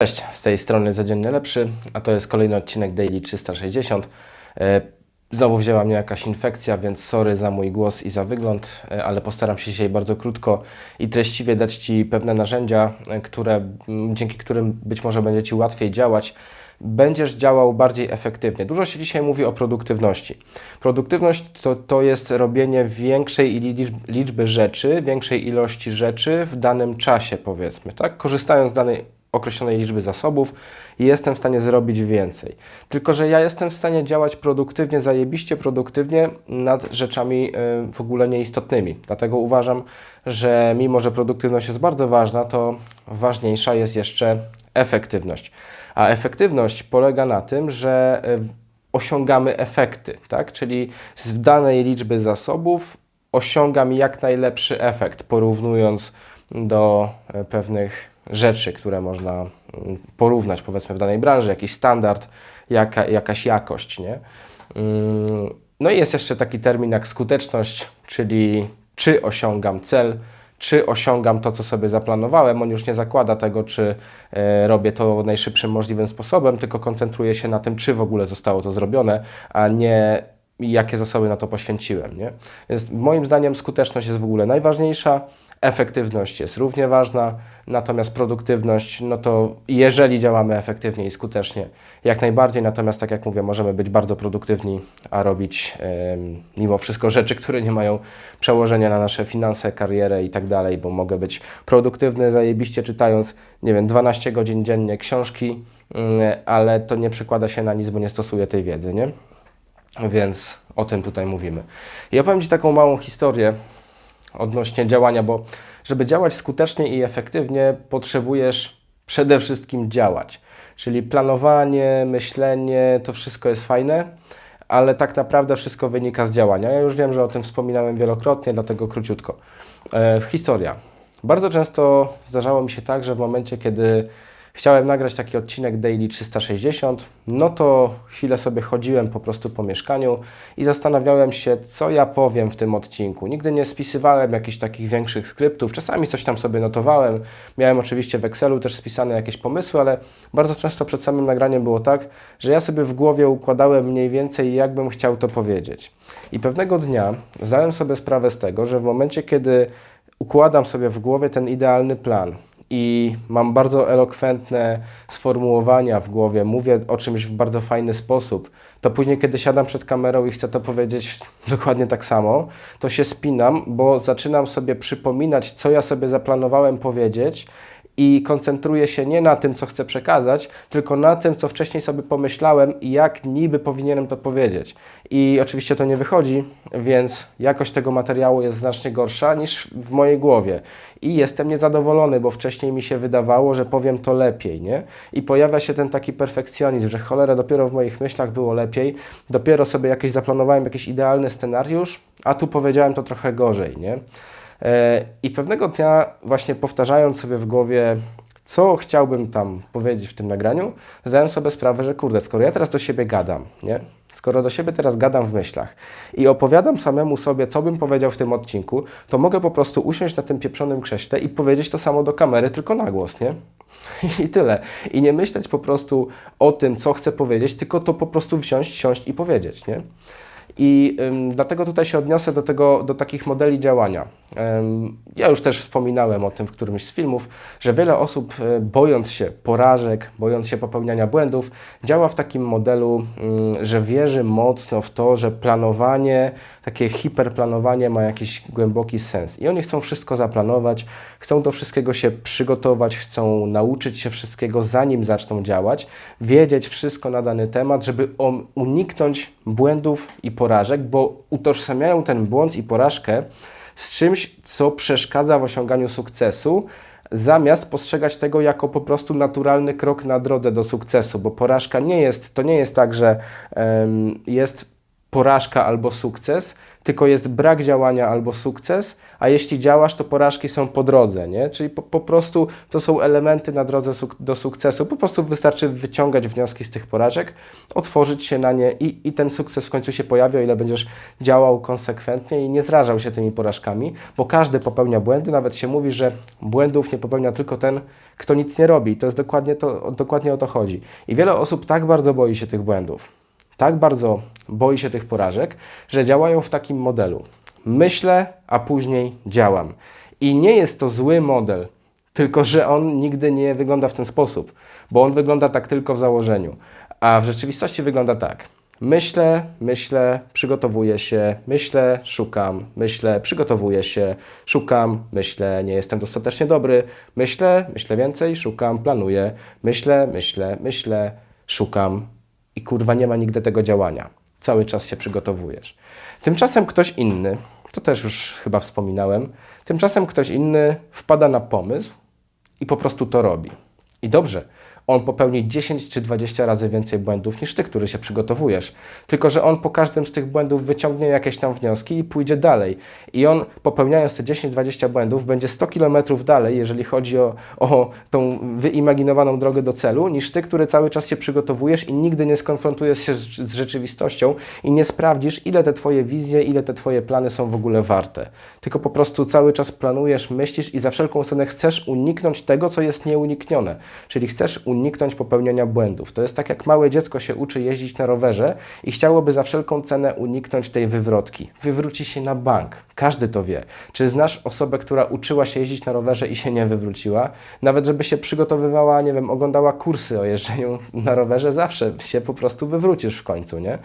Cześć, z tej strony Codziennie Lepszy, a to jest kolejny odcinek Daily 360. E, Znowu wzięła mnie jakaś infekcja, więc sorry za mój głos i za wygląd, e, ale postaram się dzisiaj bardzo krótko i treściwie dać Ci pewne narzędzia, e, które, dzięki którym być może będzie Ci łatwiej działać. Będziesz działał bardziej efektywnie. Dużo się dzisiaj mówi o produktywności. Produktywność to, to jest robienie większej liczb- liczby rzeczy, większej ilości rzeczy w danym czasie, powiedzmy, tak? Korzystając z danej określonej liczby zasobów i jestem w stanie zrobić więcej. Tylko, że ja jestem w stanie działać produktywnie, zajebiście produktywnie nad rzeczami y, w ogóle nieistotnymi. Dlatego uważam, że mimo, że produktywność jest bardzo ważna, to ważniejsza jest jeszcze efektywność. A efektywność polega na tym, że y, osiągamy efekty, tak? Czyli z danej liczby zasobów osiągam jak najlepszy efekt, porównując do e, pewnych rzeczy, które można mm, porównać, powiedzmy, w danej branży, jakiś standard, jaka, jakaś jakość, nie? Mm, No i jest jeszcze taki termin jak skuteczność, czyli czy osiągam cel, czy osiągam to, co sobie zaplanowałem. On już nie zakłada tego, czy e, robię to najszybszym możliwym sposobem, tylko koncentruje się na tym, czy w ogóle zostało to zrobione, a nie jakie zasoby na to poświęciłem. Nie? Więc moim zdaniem skuteczność jest w ogóle najważniejsza, efektywność jest równie ważna, natomiast produktywność, no to jeżeli działamy efektywnie i skutecznie, jak najbardziej, natomiast tak jak mówię, możemy być bardzo produktywni, a robić em, mimo wszystko rzeczy, które nie mają przełożenia na nasze finanse, karierę i tak dalej, bo mogę być produktywny zajebiście czytając, nie wiem, 12 godzin dziennie książki, mm, ale to nie przekłada się na nic, bo nie stosuję tej wiedzy, nie? Więc o tym tutaj mówimy. I opowiem Ci taką małą historię odnośnie działania, bo żeby działać skutecznie i efektywnie, potrzebujesz przede wszystkim działać. Czyli planowanie, myślenie, to wszystko jest fajne, ale tak naprawdę wszystko wynika z działania. Ja już wiem, że o tym wspominałem wielokrotnie, dlatego króciutko. E, historia. Bardzo często zdarzało mi się tak, że w momencie, kiedy chciałem nagrać taki odcinek Daily 360, no to chwilę sobie chodziłem po prostu po mieszkaniu i zastanawiałem się, co ja powiem w tym odcinku. Nigdy nie spisywałem jakichś takich większych skryptów, czasami coś tam sobie notowałem. Miałem oczywiście w Excelu też spisane jakieś pomysły, ale bardzo często przed samym nagraniem było tak, że ja sobie w głowie układałem mniej więcej, jakbym chciał to powiedzieć. I pewnego dnia zdałem sobie sprawę z tego, że w momencie, kiedy układam sobie w głowie ten idealny plan, i mam bardzo elokwentne sformułowania w głowie, mówię o czymś w bardzo fajny sposób, to później, kiedy siadam przed kamerą i chcę to powiedzieć dokładnie tak samo, to się spinam, bo zaczynam sobie przypominać, co ja sobie zaplanowałem powiedzieć i koncentruję się nie na tym, co chcę przekazać, tylko na tym, co wcześniej sobie pomyślałem i jak niby powinienem to powiedzieć. I oczywiście to nie wychodzi, więc jakość tego materiału jest znacznie gorsza niż w mojej głowie. I jestem niezadowolony, bo wcześniej mi się wydawało, że powiem to lepiej, nie? I pojawia się ten taki perfekcjonizm, że cholera, dopiero w moich myślach było lepiej, dopiero sobie jakieś zaplanowałem jakiś idealny scenariusz, a tu powiedziałem to trochę gorzej, nie? E, I pewnego dnia, właśnie powtarzając sobie w głowie, co chciałbym tam powiedzieć w tym nagraniu, zdałem sobie sprawę, że kurde, skoro ja teraz do siebie gadam, nie? Skoro do siebie teraz gadam w myślach i opowiadam samemu sobie, co bym powiedział w tym odcinku, to mogę po prostu usiąść na tym pieprzonym krześle i powiedzieć to samo do kamery, tylko na głos, nie? I tyle. I nie myśleć po prostu o tym, co chcę powiedzieć, tylko to po prostu wziąć, siąść i powiedzieć, nie? I ym, dlatego tutaj się odniosę do, tego, do takich modeli działania. Ym, ja już też wspominałem o tym w którymś z filmów, że wiele osób, y, bojąc się porażek, bojąc się popełniania błędów, działa w takim modelu, ym, że wierzy mocno w to, że planowanie, takie hiperplanowanie ma jakiś głęboki sens. I oni chcą wszystko zaplanować, chcą do wszystkiego się przygotować, chcą nauczyć się wszystkiego, zanim zaczną działać, wiedzieć wszystko na dany temat, żeby uniknąć błędów i porażek, bo utożsamiają ten błąd i porażkę z czymś, co przeszkadza w osiąganiu sukcesu, zamiast postrzegać tego jako po prostu naturalny krok na drodze do sukcesu, bo porażka nie jest, to nie jest tak, że em, jest porażka albo sukces, tylko jest brak działania albo sukces, a jeśli działasz, to porażki są po drodze, nie? Czyli po, po prostu to są elementy na drodze suk do sukcesu. Po prostu wystarczy wyciągać wnioski z tych porażek, otworzyć się na nie i, i ten sukces w końcu się pojawi, o ile będziesz działał konsekwentnie i nie zrażał się tymi porażkami, bo każdy popełnia błędy, nawet się mówi, że błędów nie popełnia tylko ten, kto nic nie robi. To jest dokładnie, to, dokładnie o to chodzi. I wiele osób tak bardzo boi się tych błędów, tak bardzo boi się tych porażek, że działają w takim modelu. Myślę, a później działam. I nie jest to zły model, tylko że on nigdy nie wygląda w ten sposób, bo on wygląda tak tylko w założeniu. A w rzeczywistości wygląda tak. Myślę, myślę, przygotowuję się, myślę, szukam, myślę, przygotowuję się, szukam, myślę, nie jestem dostatecznie dobry, myślę, myślę więcej, szukam, planuję, myślę, myślę, myślę, szukam i kurwa nie ma nigdy tego działania. Cały czas się przygotowujesz. Tymczasem ktoś inny, to też już chyba wspominałem, tymczasem ktoś inny wpada na pomysł i po prostu to robi. I dobrze, on popełni 10 czy 20 razy więcej błędów niż ty, który się przygotowujesz. Tylko, że on po każdym z tych błędów wyciągnie jakieś tam wnioski i pójdzie dalej. I on popełniając te 10-20 błędów będzie 100 km dalej, jeżeli chodzi o, o tą wyimaginowaną drogę do celu, niż ty, który cały czas się przygotowujesz i nigdy nie skonfrontujesz się z, z rzeczywistością i nie sprawdzisz, ile te twoje wizje, ile te twoje plany są w ogóle warte. Tylko po prostu cały czas planujesz, myślisz i za wszelką cenę chcesz uniknąć tego, co jest nieuniknione. Czyli chcesz uniknąć uniknąć popełniania błędów. To jest tak, jak małe dziecko się uczy jeździć na rowerze i chciałoby za wszelką cenę uniknąć tej wywrotki. Wywróci się na bank. Każdy to wie. Czy znasz osobę, która uczyła się jeździć na rowerze i się nie wywróciła? Nawet żeby się przygotowywała, nie wiem, oglądała kursy o jeżdżeniu na rowerze, zawsze się po prostu wywrócisz w końcu, nie?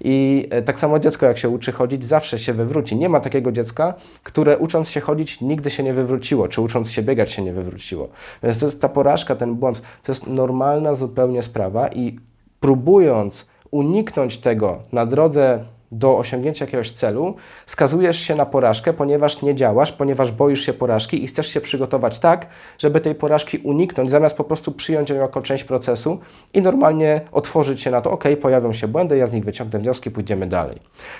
I e, tak samo dziecko, jak się uczy chodzić, zawsze się wywróci. Nie ma takiego dziecka, które ucząc się chodzić nigdy się nie wywróciło, czy ucząc się biegać się nie wywróciło. Więc to jest ta porażka, ten błąd, to jest normalna zupełnie sprawa i próbując uniknąć tego na drodze do osiągnięcia jakiegoś celu, skazujesz się na porażkę, ponieważ nie działasz, ponieważ boisz się porażki i chcesz się przygotować tak, żeby tej porażki uniknąć, zamiast po prostu przyjąć ją jako część procesu i normalnie otworzyć się na to, ok, pojawią się błędy, ja z nich wyciągnę wnioski, pójdziemy dalej.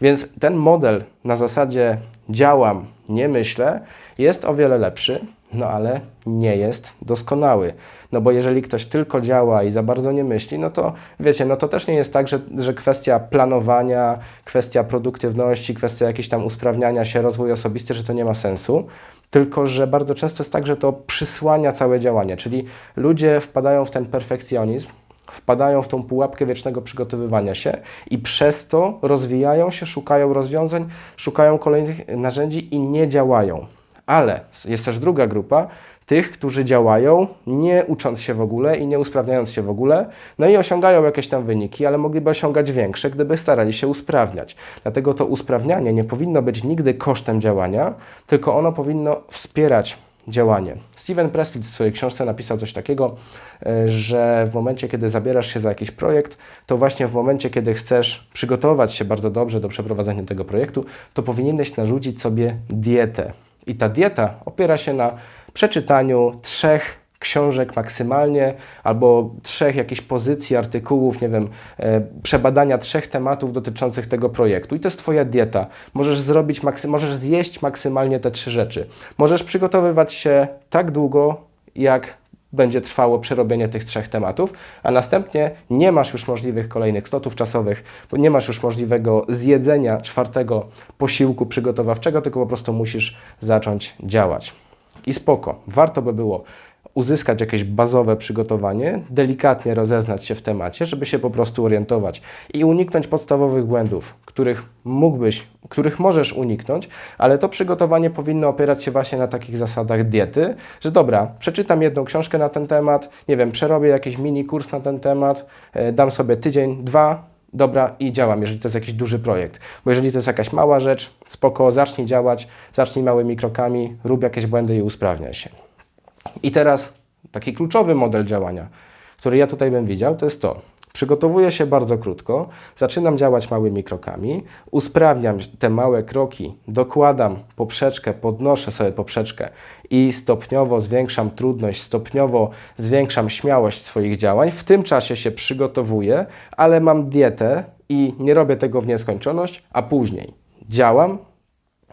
Więc ten model na zasadzie działam, nie myślę, jest o wiele lepszy, no ale nie jest doskonały. No bo jeżeli ktoś tylko działa i za bardzo nie myśli, no to wiecie, no to też nie jest tak, że, że kwestia planowania, kwestia produktywności, kwestia jakiegoś tam usprawniania się, rozwój osobisty, że to nie ma sensu. Tylko, że bardzo często jest tak, że to przysłania całe działanie, czyli ludzie wpadają w ten perfekcjonizm, wpadają w tą pułapkę wiecznego przygotowywania się i przez to rozwijają się, szukają rozwiązań, szukają kolejnych narzędzi i nie działają. Ale jest też druga grupa, tych, którzy działają, nie ucząc się w ogóle i nie usprawniając się w ogóle, no i osiągają jakieś tam wyniki, ale mogliby osiągać większe, gdyby starali się usprawniać. Dlatego to usprawnianie nie powinno być nigdy kosztem działania, tylko ono powinno wspierać działanie. Steven Pressfield w swojej książce napisał coś takiego, e, że w momencie, kiedy zabierasz się za jakiś projekt, to właśnie w momencie, kiedy chcesz przygotować się bardzo dobrze do przeprowadzenia tego projektu, to powinieneś narzucić sobie dietę. I ta dieta opiera się na przeczytaniu trzech książek maksymalnie, albo trzech jakichś pozycji, artykułów, nie wiem, e, przebadania trzech tematów dotyczących tego projektu. I to jest Twoja dieta. Możesz zrobić, maksy- możesz zjeść maksymalnie te trzy rzeczy. Możesz przygotowywać się tak długo, jak będzie trwało przerobienie tych trzech tematów, a następnie nie masz już możliwych kolejnych slotów czasowych, bo nie masz już możliwego zjedzenia czwartego posiłku przygotowawczego, tylko po prostu musisz zacząć działać. I spoko, warto by było uzyskać jakieś bazowe przygotowanie, delikatnie rozeznać się w temacie, żeby się po prostu orientować i uniknąć podstawowych błędów, których mógłbyś, których możesz uniknąć, ale to przygotowanie powinno opierać się właśnie na takich zasadach diety, że dobra, przeczytam jedną książkę na ten temat, nie wiem, przerobię jakiś mini kurs na ten temat, e, dam sobie tydzień, dwa, dobra i działam, jeżeli to jest jakiś duży projekt. Bo jeżeli to jest jakaś mała rzecz, spoko, zacznij działać, zacznij małymi krokami, rób jakieś błędy i usprawniaj się. I teraz taki kluczowy model działania, który ja tutaj bym widział, to jest to. Przygotowuję się bardzo krótko, zaczynam działać małymi krokami, usprawniam te małe kroki, dokładam poprzeczkę, podnoszę sobie poprzeczkę i stopniowo zwiększam trudność, stopniowo zwiększam śmiałość swoich działań. W tym czasie się przygotowuję, ale mam dietę i nie robię tego w nieskończoność, a później działam,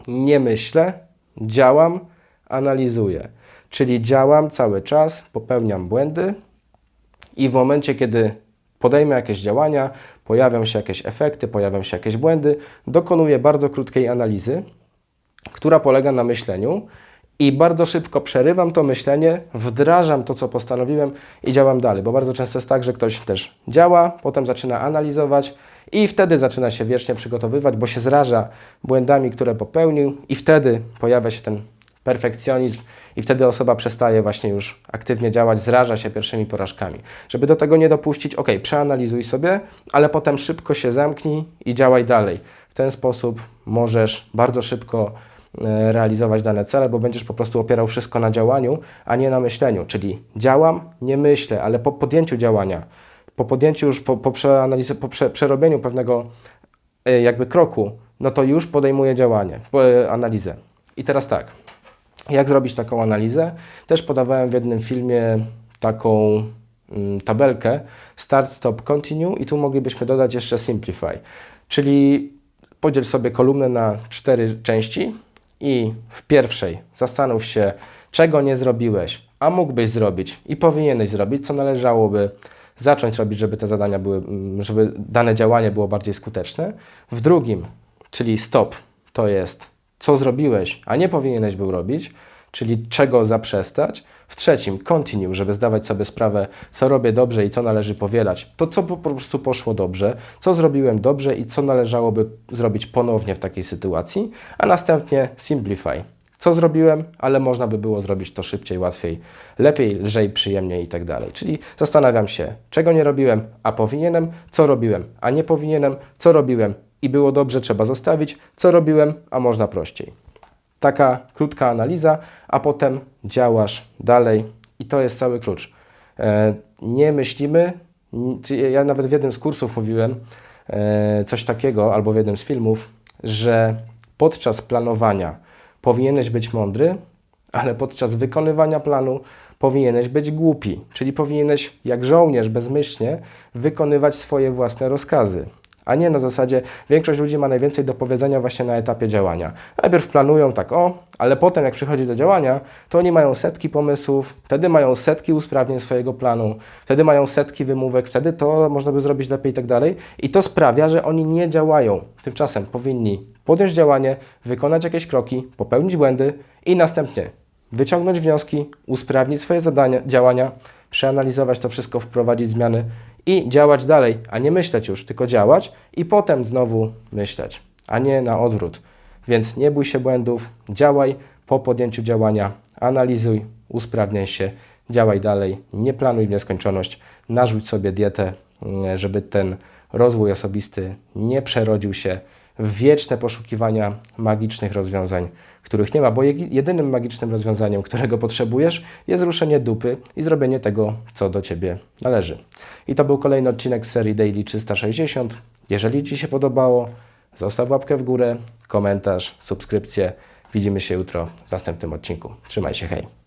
nie myślę, działam, analizuję. Czyli działam cały czas, popełniam błędy i w momencie, kiedy podejmę jakieś działania, pojawią się jakieś efekty, pojawią się jakieś błędy, dokonuję bardzo krótkiej analizy, która polega na myśleniu i bardzo szybko przerywam to myślenie, wdrażam to, co postanowiłem i działam dalej, bo bardzo często jest tak, że ktoś też działa, potem zaczyna analizować i wtedy zaczyna się wiecznie przygotowywać, bo się zraża błędami, które popełnił i wtedy pojawia się ten perfekcjonizm i wtedy osoba przestaje właśnie już aktywnie działać, zraża się pierwszymi porażkami. Żeby do tego nie dopuścić, ok, przeanalizuj sobie, ale potem szybko się zamknij i działaj dalej. W ten sposób możesz bardzo szybko e, realizować dane cele, bo będziesz po prostu opierał wszystko na działaniu, a nie na myśleniu. Czyli działam, nie myślę, ale po podjęciu działania, po podjęciu już, po, po, po prze, przerobieniu pewnego e, jakby kroku, no to już podejmuję działanie, e, analizę. I teraz tak, jak zrobić taką analizę? Też podawałem w jednym filmie taką mm, tabelkę Start, Stop, Continue i tu moglibyśmy dodać jeszcze Simplify. Czyli podziel sobie kolumnę na cztery części i w pierwszej zastanów się, czego nie zrobiłeś, a mógłbyś zrobić i powinieneś zrobić, co należałoby zacząć robić, żeby te zadania były, mm, żeby dane działanie było bardziej skuteczne. W drugim, czyli stop, to jest co zrobiłeś, a nie powinieneś był robić, czyli czego zaprzestać. W trzecim, continue, żeby zdawać sobie sprawę, co robię dobrze i co należy powielać. To, co po prostu poszło dobrze, co zrobiłem dobrze i co należałoby zrobić ponownie w takiej sytuacji. A następnie simplify. Co zrobiłem, ale można by było zrobić to szybciej, łatwiej, lepiej, lżej, przyjemniej i tak dalej. Czyli zastanawiam się, czego nie robiłem, a powinienem, co robiłem, a nie powinienem, co robiłem i było dobrze, trzeba zostawić, co robiłem, a można prościej. Taka krótka analiza, a potem działasz dalej i to jest cały klucz. E, nie myślimy, ja nawet w jednym z kursów mówiłem e, coś takiego, albo w jednym z filmów, że podczas planowania powinieneś być mądry, ale podczas wykonywania planu powinieneś być głupi, czyli powinieneś jak żołnierz bezmyślnie wykonywać swoje własne rozkazy. A nie na zasadzie, większość ludzi ma najwięcej do powiedzenia właśnie na etapie działania. Najpierw planują tak, o, ale potem jak przychodzi do działania, to oni mają setki pomysłów, wtedy mają setki usprawnień swojego planu, wtedy mają setki wymówek, wtedy to można by zrobić lepiej i tak dalej. I to sprawia, że oni nie działają. Tymczasem powinni podjąć działanie, wykonać jakieś kroki, popełnić błędy i następnie wyciągnąć wnioski, usprawnić swoje zadania, działania, przeanalizować to wszystko, wprowadzić zmiany i działać dalej, a nie myśleć już, tylko działać i potem znowu myśleć, a nie na odwrót. Więc nie bój się błędów, działaj po podjęciu działania, analizuj, usprawniaj się, działaj dalej, nie planuj w nieskończoność, narzuć sobie dietę, mm, żeby ten rozwój osobisty nie przerodził się wieczne poszukiwania magicznych rozwiązań, których nie ma, bo je- jedynym magicznym rozwiązaniem, którego potrzebujesz, jest ruszenie dupy i zrobienie tego, co do Ciebie należy. I to był kolejny odcinek serii Daily 360. Jeżeli Ci się podobało, zostaw łapkę w górę, komentarz, subskrypcję. Widzimy się jutro w następnym odcinku. Trzymaj się, hej!